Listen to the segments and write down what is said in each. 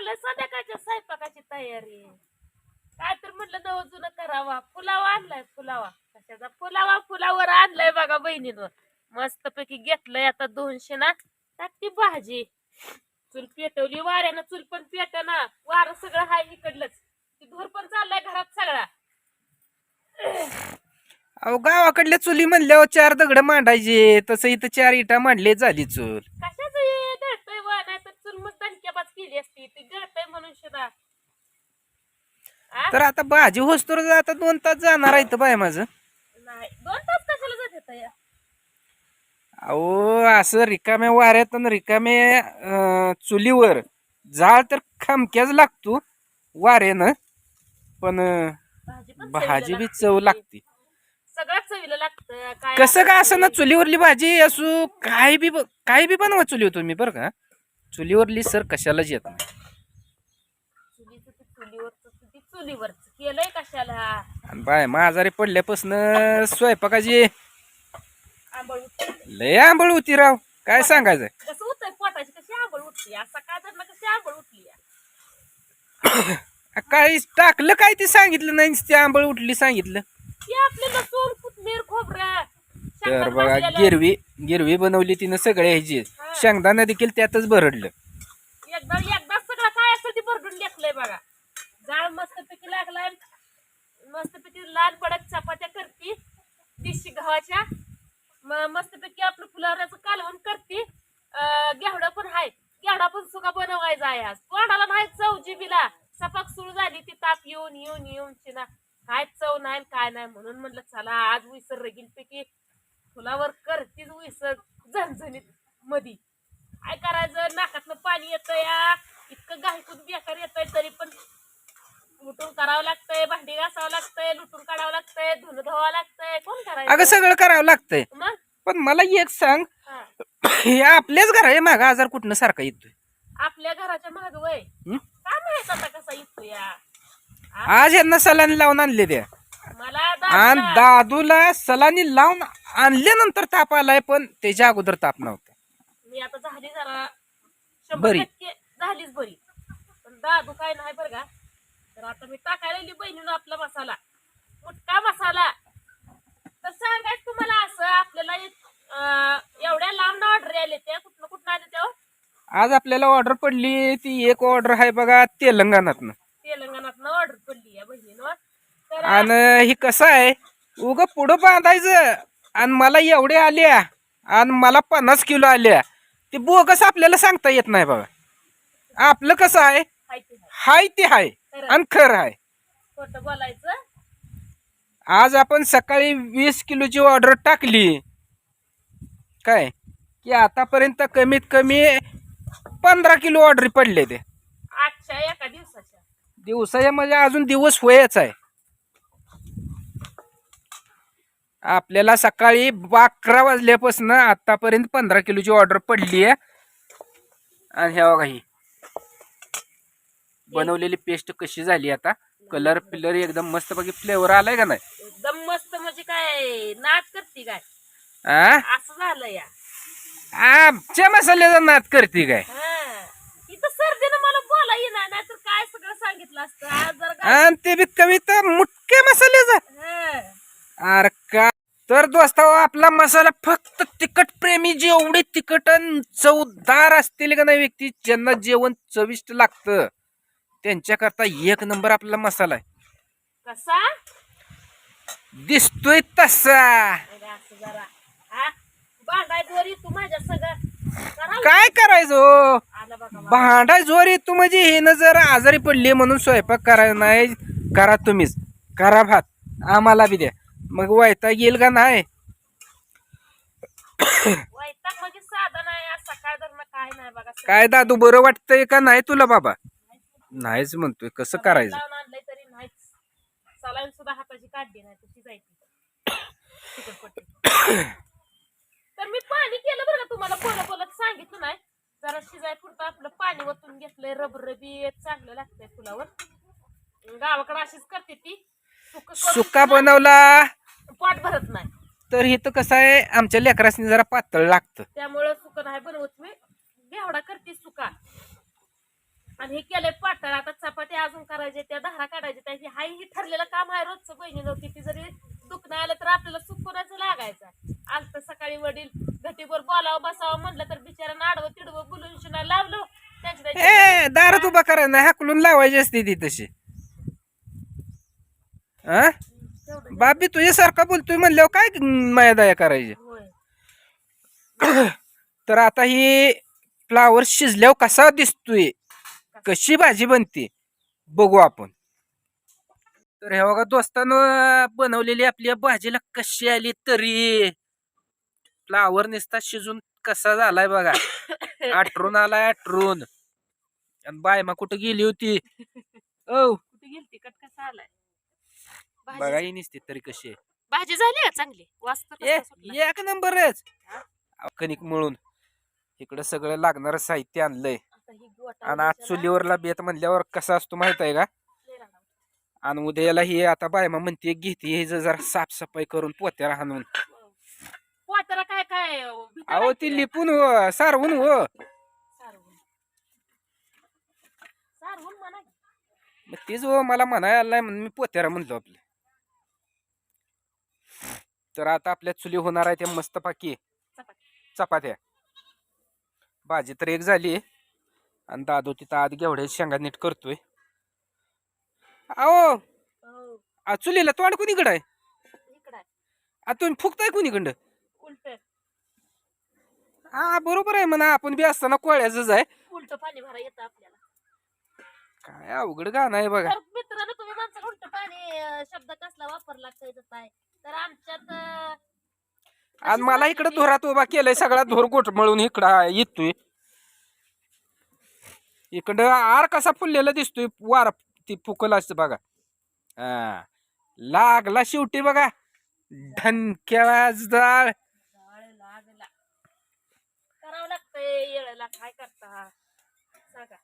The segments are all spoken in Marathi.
चाललंय संध्याकाळच्या स्वयंपाकाची तयारी काय तर म्हटलं नवं जुनं करावा. फुलावा आणलाय फुलावा कशाचा फुलावा फुलावर आणलाय बघा बहिणीनं. मस्तपैकी घेतलंय आता दोनशे ना. टाकती भाजी. चूल पेटवली. वाऱ्यानं चूल पण पेटना. वारं सगळं हाय इकडलंच. ती धूर पण चाललाय घरात सगळा. अहो गावाकडल्या चुली म्हणल्यावर चार दगड मांडायचे. तसं इथं चार इटा मांडले झाली चूल. तर आता भाजी होस्तोर आता दोन तास जाणार आहे बाय माझं. नाही दोन तास कशाला जात होता या? अहो असं रिकाम्या वाऱ्यात आणि रिकाम्या चुलीवर जाळ तर खमक्याच लागतो वाऱ्यानं पण भाजी पण भाजी चवीला बी. चव लागते. सगळ्यात चवीला लागतं काय कसं का असं ना चुलीवरली भाजी असू काय बी ब- काय बी बनवा चुली तुम्ही बरं का? चुलीवरली सर कशालाच येत नाही चुलीचं ते चुलीवरच. केलंय कशाला? आणि बाय आजारी पडल्यापासून स्वयंपाकाची आंबळ उठते. लय आंबळ होती राव. काय सांगायचं? कसं होतंय पोटाची कशी आंबळ उठली? तर कशी आंबळ उठली? काय टाकलं काय ते सांगितलं नाही ती आंबळ उठली सांगितलं. ती आपली लसूण कोथमीर खोबरं तर शेंगदाणा बघा भाजलेलं. गिरवी गिरवी बनवली तिनं सगळ्या ह्याची. शेंगदाणा देखील त्यातच भरडलं एकदा एकदा सगळं काय असेल ते भरडून घेतलंय बघा जाळ मस्तपैकी लागलाय मस्तपैकी लाल पडक चपात्या करती. देशी गव्हाच्या. म- मस्तपैकी आपलं फुलावऱ्याचं कालवण करती. घेवडा पण हाय. घेवडा पण सुका बनवायचा आहे आज. कोणाला नाही चव जिबीला सपाक सुरू झाली ती ताप येऊन येऊन येऊन चिना. काय चव नाही काय नाही म्हणून म्हणलं चला आज विसर रगील पैकी फुलावर करतीच विसर झणझणीत मधी. काय करायचं? नाकातनं पाणी येतं या. इतकं गायकून बेकार येतंय तरी पण लुटून करावं लागतंय भांडी घासावं लागतंय लुटून काढावं लागतंय धुणं धुवावं लागतंय. कोण अगं करायचं सगळं करावं लागतंय. मग? पण मला एक सांग हा. हे आपल्याच घरा मागा आजार कुठनं सारखा येतोय? आपल्या घराच्या माग वय? हं? काय माहीत आता कसा येतो या? आज यांना सलानी लावून आणले द्या. मला आणि दादूला- दादूला सलानी लावून आणल्यानंतर ताप आलाय पण त्याच्या अगोदर ताप नव्हता. मी आता झाली जरा शंभर बरी. टक्के झालीच बरी. पण दादू काय नाही बरं का? तर आता मी टाकायला बहिणीनं आपला मसाला. मुटका मसाला. तर सांगायचं तुम्हाला असं आपल्याला एवढ्या लांब ऑर्डर आले त्या कुठनं कुठनं आले त्या आज आपल्याला ऑर्डर पडली ती एक ऑर्डर आहे बघा तेलंगणातनं. तेलंगणात ऑर्डर पडली या बहिणीनं. आणि ही कसं आहे उग पुढं बांधायचं आणि मला एवढे आल्या आणि मला पन्नास किलो आल्या ते बोगस आपल्याला सांगता येत नाही बघा. आपलं कसं आहे हाय. ते हाय आणि खरं आहे खोटं बोलायचं? आज आपण सकाळी वीस किलोची ऑर्डर टाकली. काय? की आतापर्यंत कमीत कमी पंधरा किलो ऑर्डर पडले ते. आजच्या एका दिवसाच्या. दिवसाच्या म्हणजे अजून दिवस होयच आहे. आपल्याला सकाळी अकरा वाजल्यापासून आतापर्यंत पंधरा किलोची ऑर्डर पडली आहे आणि ह्या बघा ही. बनवलेली पेस्ट कशी झाली आता? कलर पिलर एकदम मस्त पैकी फ्लेवर आलाय का नाही? एकदम मस्त म्हणजे काय नाच करते काय? आ? असं झालं या. आमच्या मसाल्याचा नाद करते काय? हा. इथं सर्दीनं मला बोला येणार काय सगळं सांगितलं असतं. आज जर का आणि ते बी कविता मुटके मसाल्याचा. हा. अरे का? तर दोस्ता आपला मसाला फक्त तिखट प्रेमी जेवढे तिखट चवदार असतील का नाही व्यक्ती ज्यांना जेवण चविष्ट लागतं. त्यांच्याकरता एक नंबर आपला मसाला आहे. कसा? दिसतोय तसा. हा? तू काय करायचं. भांडा जोर येतो म्हणजे हे न जर आजारी पडली म्हणून स्वयंपाक करायला नाही करा तुम्हीच. करा भात. आम्हाला बी द्या. मग वायता येईल का नाही? म्हणजे काय दादू बरं वाटतंय का नाही तुला बाबा? नाहीच म्हणतोय. कसं करायचं? लावून आणलंय तरी नाहीच. सलाईन सुद्धा हाताची काढली नाही तशी जायची चिकटपट्टी. तर मी पाणी केलं बरं का तुम्हाला? बोलत बोलत सांगितलं नाही. जरा शिजाय पुरतं आपलं पाणी वतून घेतलंय रबरबी चांगलं लागतंय फुलावर. गावाकडे अशीच करते ती. सुकं करून सुका बनवला? पोट भरत नाही. तर हे तर कसं आहे आमच्या लेकरासनी जरा पातळ लागतं. त्यामुळं सुकं नाही बनवत मी. घेवडा करते सुका. आणि हे केलंय पाटण. आता चपाती अजून करायचे त्या धारा काढायच्या त्याची हाय ही ठरलेलं काम आहे रोजचं. बहिणीनं किती जरी दुखणं आलं तर आपल्याला सुकूनच लागायचं? आज तर सकाळी वडील घटीवर बोलावं बसावं म्हणलं तर बिचारा आडवं तिडवं बोलून शिना लावलं. ए दारात उभा करा ना हाकलून लावायची असते ती तशी. हा बाबी तुझ्यासारखा बोलतोय म्हणल्यावर काय माया दया करायची? तर आता ही फ्लावर शिजल्यावर कसा दिसतोय? कशी भाजी बनते बघू आपण. तर हे बघा दोस्तानं बनवलेली आपल्या भाजीला कशी आली तरी. फ्लावर निसता शिजून कसा झालाय बघा. आटरून आलाय आटरून आणि बायमा कुठं गेली होती? ओ कुठे गेलती? कट कसा आलाय? बघा भाजी ही निसते तरी कशी आहे. भाजी झाली चांगली? वास तर? एक नंबरच. कणिक मळून इकडं सगळं लागणारं साहित्य आणलंय. आणि आज चुलीवरला बेत म्हणल्यावर कसा असतो माहीत आहे का. आणि उद्याला ही आता बायमा म्हणते घेते हे जरा साफसफाई करून पोत्याला हाणून पोत्याला काय काय अहो ती? लिपून हो सारवून हो सारवून म्हणा की. मग तीच हो मला म्हणायला आलाय म्हणून मी पोत्याला म्हणलो आपलं तर आता आपल्या चुली होणार आहे त्या मस्त पाकी चपाती. चपात्या भाजी तर एक झाली आणि दादू तिथं आत घेवड्या शेंगा नीट करतोय. अहो आ, चुलीला तोंड कुणीकडं आहे? इकडं. आहे. आ तुम्ही फुकताय कुणीकडं? उलट. हा बरोबर आहे म्हणा आपण बी असताना कोळ्याच आहे. उलट पाणी भरा येतं आपल्याला. काय अवघड गाणं आहे बघा. तर मित्रांनो तुम्ही उलट पाणी अं, शब्द कसला वापरला तर आमच्यात अं, आणि मला इकडे की- धोरात उभा केलाय सगळा धोर गोठमळून इकडं येतोय. इकडं आर कसा फुललेला दिसतोय वार ती फुकल असतं बघा. हा. लागला शेवटी बघा. लागला करावं लागतंय येळला काय करता? सांगा.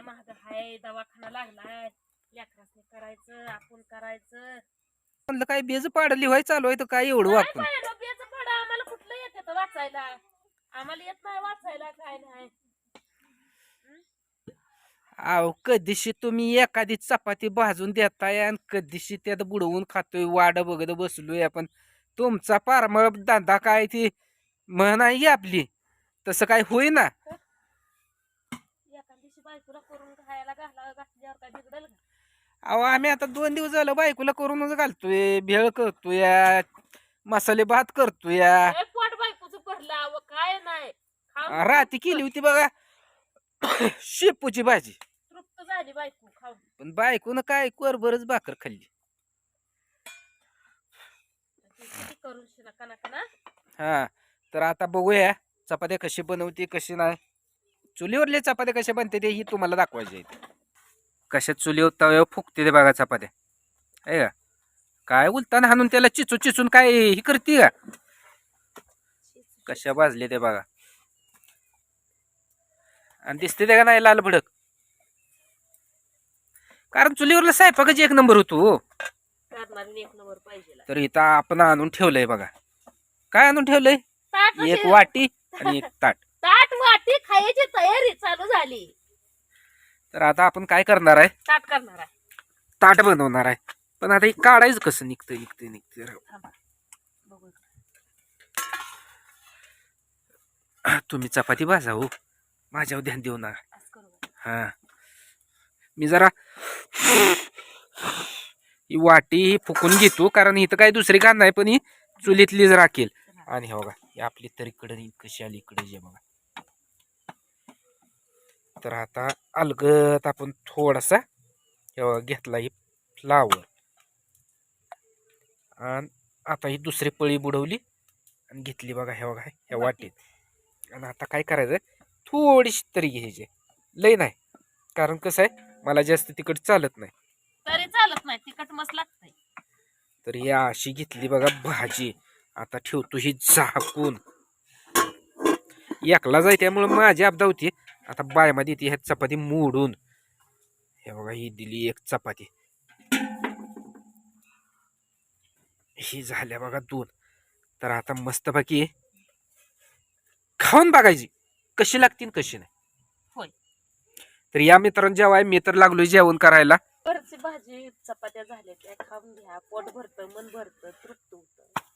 महाग हाय दवाखाना लागलाय. लेकरासने करायचं आपण करायचं. म्हणलं काय बेज पाडली व्हाय चालू आहे तर काय एवढं फड आम्हाला कुठलं येतं वाचायला? आम्हाला येत नाही वाचायला काय नाही. अहो कधीशी तुम्ही एखादी चपाती भाजून देताय आणि कधीशी त्यात बुडवून खातोय वाड बघत बसलोय आपण. तुमचा पारमळ धंदा काय ती म्हण आहे आपली. तसं काय होईना. अहो आम्ही आता दोन दिवस झालं बायकोला करूनच घालतोय भेळ करतोय मसाले भात करतोय. राती केली होती बघा. शेपूची भाजी. झाली बायको खाऊन. पण बायकोनं काय कोरभरच भाकर खाल्ली. किती करून हा तर आता बघूया चपात्या कशी बनवते कशी नाही. चुलीवरले चपात्या कशा बनते ते ही तुम्हाला दाखवायचे आहेत कशा चुलीवर तव्यावर फुकते ते बघा चपात्या. आहे का? काय उलताना हाणून त्याला चिचू चिचून काय ही करते का? कशा भाजले ते बघा. आणि दिसते ते का नाही लाल भडक? कारण चुलीवरला स्वयंपाकच एक नंबर होतो. हो. करणारी एक नंबर पाहिजे तर इथं आपण आणून ठेवलंय बघा. काय आणून ठेवलंय? ताट एक वाटी आणि एक ताट. ताट वाटी खायची तयारी चालू झाली. तर आता आपण काय करणार आहे? ताट करणार आहे. ताट बनवणार आहे. पण आता हे काढायचं कसं राव. थांबा. बघू तुम्ही चपाती भाजा हो. माझ्यावर ध्यान देऊ नका. असं करू बरं. हा. मी जरा ही वाटी ही फुकून घेतो कारण इथं काही दुसरी कान नाही पण ही चुलीतलीच राखेल. आणि हे बघा ही आपली तर इकडे कशी आली इकडे जे बघा. तर आता अलगत आपण थोडासा हे बघा घेतला ही फ्लावर. आणि आता ही दुसरी पळी बुडवली आणि घेतली बघा हे बघा ह्या वाटीत. आणि आता काय करायचं थोडीशी तरी घ्यायची. लय नाही कारण कसं आहे मला जास्त तिकट चालत नाही. तरी चालत नाही तिखट मस्त लागतंय. तर ही अशी घेतली बघा भाजी. आता ठेवतो ही झाकून. एकला जाय त्यामुळं माझी अपदा होती. आता बायमध्ये ती ह्या चपाती मोडून. हे बघा ही दिली एक चपाती. ही झाल्या बघा दोन. तर आता मस्तपैकी खाऊन बघायची. कशी लागतील कशी नाही. तर या मित्रांनो जेवाय मी तर लागलोय जेवण करायला. घरची भाजी चपात्या झाल्या त्या खाऊन घ्या. पोट भरतं मन भरतं तृप्त होतं.